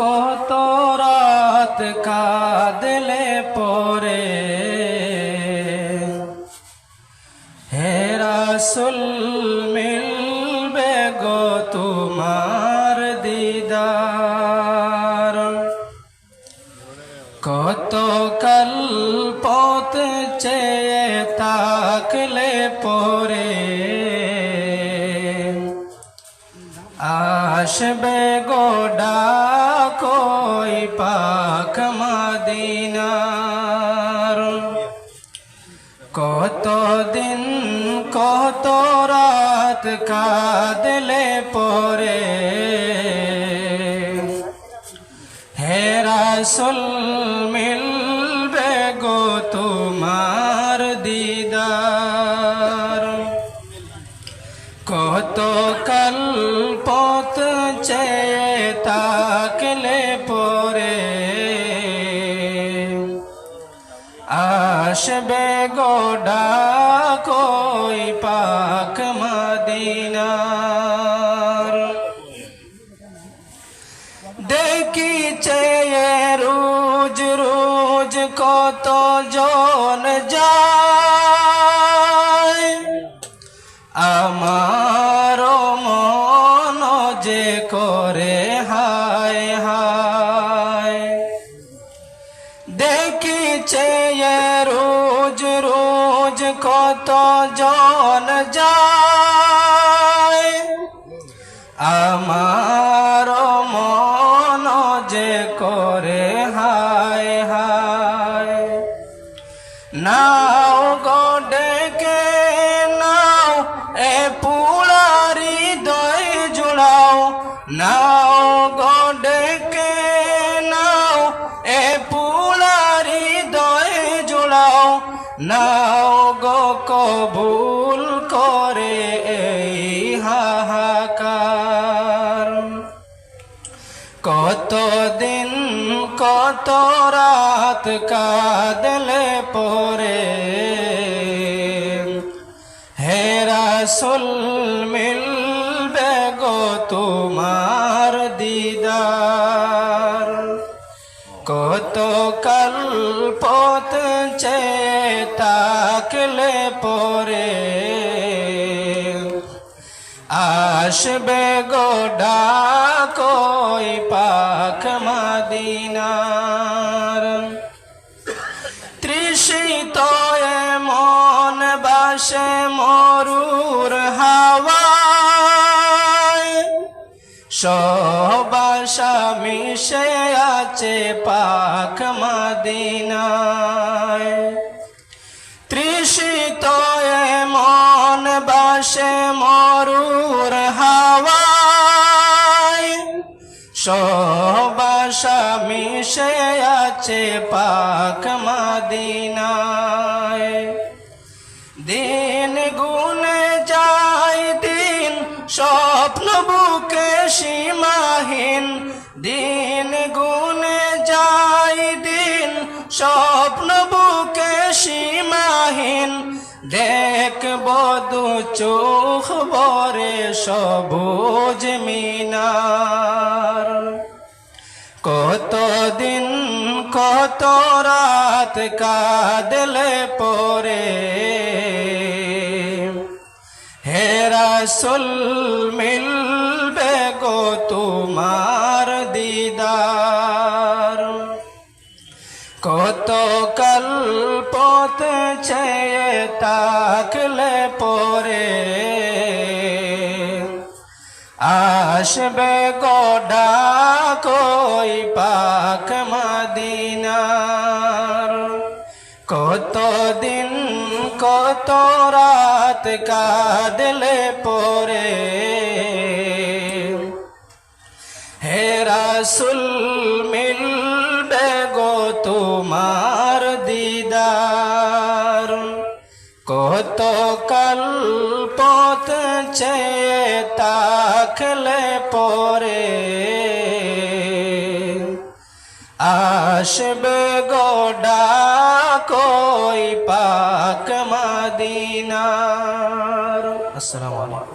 কত রাত কাঁদলে পরে। হে রাসুল মিলবে গো তোমার দিদার। কত কাল আসবে গোডা কই পাক মদিনার। কত দিন কত রাত কাঁদলে পরে। হে রাসুল, মিলবে গো তোমার দিদার। কত কাল চেয়ে তাকলে পরে আসবে গোডা কই পাক মদিনার। দেখি চেয়ে রোজ দেখি চেয়ে রোজ রোজ কত জন যায় আমার মন যে করে হায় হায় নাও গো ডেকে নাও গো কবুল করে এই হাহাকার। কত দিন কত রাত কাদলে পরে হেরা রাসুল মিলবে গো তোমার দিদার। কত কাল পথ তাকলে পরে আসবে গোডা কই পাখ মদিনার। তৃষিত মন বাসে মরুর হাওয়ায় সবাসা মিশে আছে পাখ মদিনায় তৃষিত মন বাসে মরুর হাওয়ায়। সবাসা মিশে আছে পাক মদিনায়। দিন গুনে যায় দিন, স্বপ্ন বুকে সীমাহীন। দিন গুনে যায় দিন, স্বপ্ন সীমাহীন দেখব দু চোখ বরে সবুজ মিনার। কত দিন কত রাত কাদলে পরে, হে রাসুল মিলবে গো তোমার কত কাল পথ চেয়ে তাকলে পরে আসবে গোডা কই পাক মদিনার। কত দিন, কত রাত কাদলে পরে হে রাসুল মিলবে গো তোমার দিদার। কত কাল পথ চেয়ে তাকলে পরে। আসবে গোডা কই পাক মদিনার। আসসালামু আলাইকুম।